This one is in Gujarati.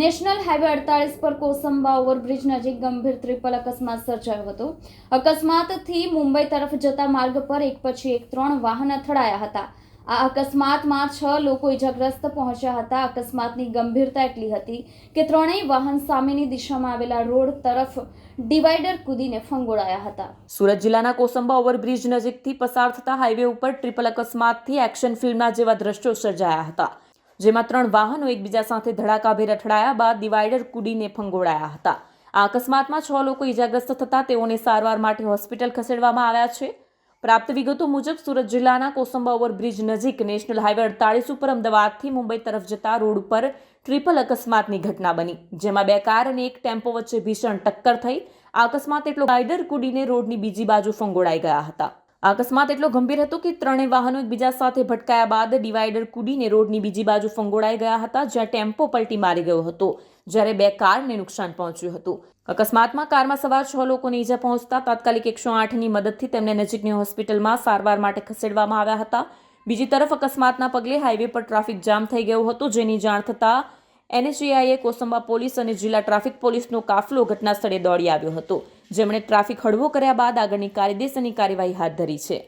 નેશનલ હાઈવે અડતાલીસ પર કોસંબા ઓવરબ્રિજ નજીક ગંભીર ટ્રિપલ અકસ્માત સર્જાયો હતો. અકસ્માતથી મુંબઈ તરફ જતા માર્ગ પર એક પછી એક ત્રણ વાહન અથડાયા હતા. આ અકસ્માતમાં છ લોકો ઇજાગ્રસ્ત પહોંચ્યા હતા. અકસ્માતની ગંભીરતા એટલી હતી કે ત્રણેય વાહન સામેની દિશામાં આવેલા રોડ તરફ ડિવાઈડર કૂદીને ફંગોળાયા હતા. સુરત જિલ્લાના કોસંબા ઓવરબ્રિજ નજીકથી પસાર થતા હાઈવે ઉપર ટ્રિપલ અકસ્માતથી એક્શન ફિલ્મના જેવા દ્રશ્યો સર્જાયા હતા. જેમાં ત્રણ વાહનો એકબીજા સાથે ધડાકાભેર અથડાયા બાદ ડિવાઈડર કુડીને ફંગોળાયા હતા. આ અકસ્માતમાં છ લોકો ઇજાગ્રસ્ત થતા તેઓને સારવાર માટે હોસ્પિટલ ખસેડવામાં આવ્યા છે. પ્રાપ્ત વિગતો મુજબ, સુરત જિલ્લાના કોસંબા ઓવરબ્રિજ નજીક નેશનલ હાઈવે અડતાળીસ ઉપર અમદાવાદથી મુંબઈ તરફ જતા રોડ ઉપર ટ્રિપલ અકસ્માતની ઘટના બની, જેમાં બે કાર અને એક ટેમ્પો વચ્ચે ભીષણ ટક્કર થઈ. આ અકસ્માત એટલો રાઇડર કુડીને રોડની બીજી બાજુ ફંગોળાઈ ગયા હતા. અકસ્માત એટલો ગંભીર હતો કે ત્રણેય વાહનો એકબીજા સાથે ભટકાયા બાદ ડિવાઈડર કૂદીને રોડની બીજી બાજુ ફંગોળાઈ ગયા હતા, જ્યાં ટેમ્પો પલટી મારી ગયો હતો, જ્યારે બે કારને નુકસાન પહોંચ્યું હતું. અકસ્માતમાં કારમાં સવાર છ લોકોને ઈજા પહોંચતા તાત્કાલિક એકસો આઠની મદદથી તેમને નજીકની હોસ્પિટલમાં સારવાર માટે ખસેડવામાં આવ્યા હતા. બીજી તરફ અકસ્માતના પગલે હાઈવે પર ટ્રાફિક જામ થઈ ગયો હતો, જેની જાણ થતાં એનએચએઆઈએ કોસંબા પોલીસ અને જિલ્લા ટ્રાફિક પોલીસનો કાફલો ઘટના સ્થળે દોડી આવ્યો હતો. જેમણે ટ્રાફિક હળવો કર્યા બાદ આગળની કાયદેસરની કાર્યવાહી હાથ ધરી છે.